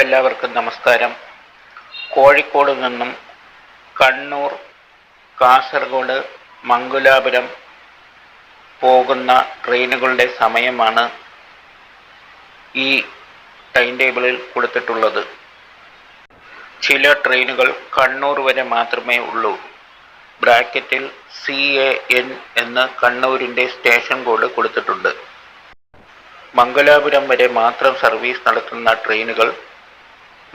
എല്ലാവർക്കും നമസ്കാരം. കോഴിക്കോട് നിന്നും കണ്ണൂർ കാസർഗോഡ് മംഗുലാപുരം പോകുന്ന ട്രെയിനുകളുടെ സമയമാണ് ഈ ടൈം ടേബിളിൽ കൊടുത്തിട്ടുള്ളത്. ചില ട്രെയിനുകൾ കണ്ണൂർ വരെ മാത്രമേ ഉള്ളൂ. ബ്രാക്കറ്റിൽ സി എ എൻ എന്ന് കണ്ണൂരിന്റെ സ്റ്റേഷൻ കോഡ് കൊടുത്തിട്ടുണ്ട്. മംഗലാപുരം വരെ മാത്രം സർവീസ് നടത്തുന്ന ട്രെയിനുകൾ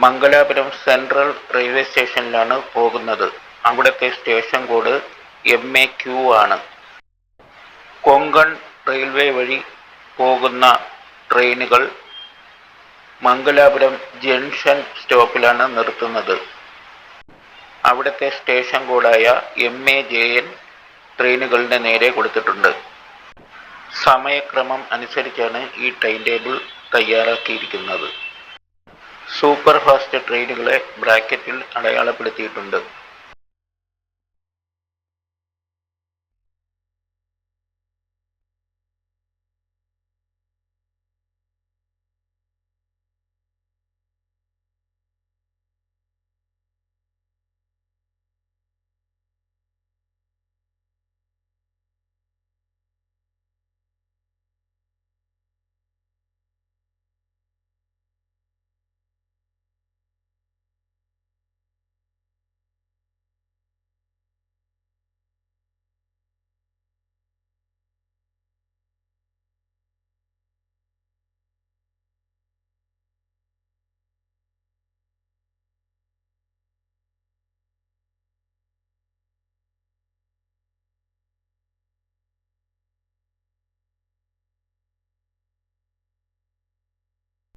മംഗലാപുരം സെൻട്രൽ റെയിൽവേ സ്റ്റേഷനിലാണ് പോകുന്നത്. അവിടുത്തെ station code M A Q ആണ്. കൊങ്കൺ റെയിൽവേ വഴി പോകുന്ന ട്രെയിനുകൾ മംഗലാപുരം ജംഗ്ഷൻ സ്റ്റോപ്പിലാണ് നിർത്തുന്നത്. അവിടുത്തെ സ്റ്റേഷൻ കോഡായ എം എ ജെ എൻ ട്രെയിനുകളുടെ നേരെ കൊടുത്തിട്ടുണ്ട്. സമയക്രമം അനുസരിച്ചാണ് ഈ ടൈം ടേബിൾ തയ്യാറാക്കിയിരിക്കുന്നത്. സൂപ്പർ ഫാസ്റ്റ് ട്രെയിനുകളെ ബ്രാക്കറ്റിൽ അടയാളപ്പെടുത്തിയിട്ടുണ്ട്.